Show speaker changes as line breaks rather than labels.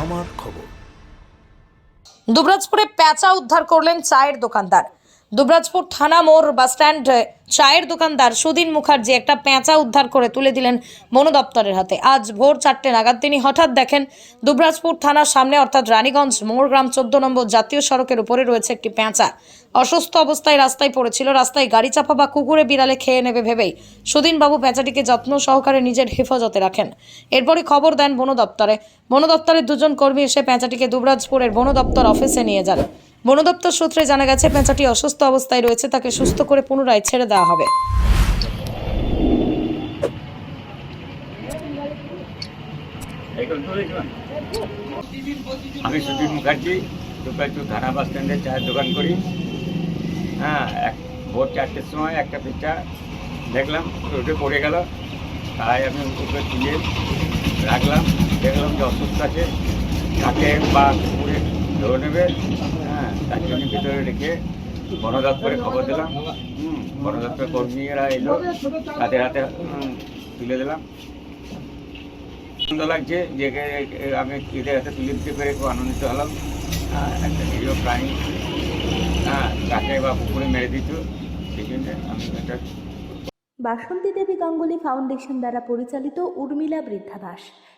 আমার খবর।
দুবরাজপুরে প্যাঁচা উদ্ধার করলেন চায়ের দোকানদার। দুবরাজপুর থানা মোড় বাসস্ট্যান্ড চায়ের দোকানদার সুদিন মুখার্জি একটা পেঁচা উদ্ধার করে তুলে দিলেন বন দপ্তরের হাতে। আজ ভোর চারটে নাগাদ তিনি হঠাৎ দেখেন দুবরাজপুর থানার সামনে, অর্থাৎ রানীগঞ্জ মোড়গ্রাম চোদ্দ নম্বর জাতীয় সড়কের উপরে রয়েছে একটি পেঁচা। অসুস্থ অবস্থায় রাস্তায় পড়েছিল, রাস্তায় গাড়ি চাপা বা কুকুরে বিড়ালে খেয়ে নেবে ভেবেই। সুদিনবাবু পেঁচাটিকে যত্ন সহকারে নিজের হেফাজতে রাখেন। এরপরই খবর দেন বন দপ্তরে। বন দপ্তরের দুজন কর্মী এসে পেঁচাটিকে দুবরাজপুরের বন দপ্তর অফিসে নিয়ে যান। বন দপ্তর সূত্রে জানা গেছে, পেঁচাটি অসুস্থ অবস্থায় রয়েছে, তাকে সুস্থ করে পুনরায় ছেড়ে দেওয়া হবে।
আমি সুদীপ মুখার্জি দুপাইচুর থানা বাস স্ট্যান্ডে চায়ের দোকান করি। হ্যাঁ এক ভোর চারটের সময় একটা পিঠা দেখলাম রোডে পড়ে গেল। তাই আমি উপরে তুলে রাখলাম, দেখলাম যে অসুস্থ আছে, তাকে বা কুকুরে ধরে নেবে। হ্যাঁ ভিতরে রেখে বন দপ্তরে খবর দিলাম। হুম বন কর্মীরা এলো। তুলে দিলাম। আনন্দ লাগছে যে আমি হাতে তুলে দিতে পেরে খুব আনন্দিত হলাম। হ্যাঁ, একটা নিরীহ প্রাণী। হ্যাঁ তাকে বা পুকুরে মেরে দিত সেই জন্য আমি
বাসন্তী দেবী গাঙ্গুলি ফাউন্ডেশন দ্বারা পরিচালিত উর্মিলা বৃদ্ধাবাস।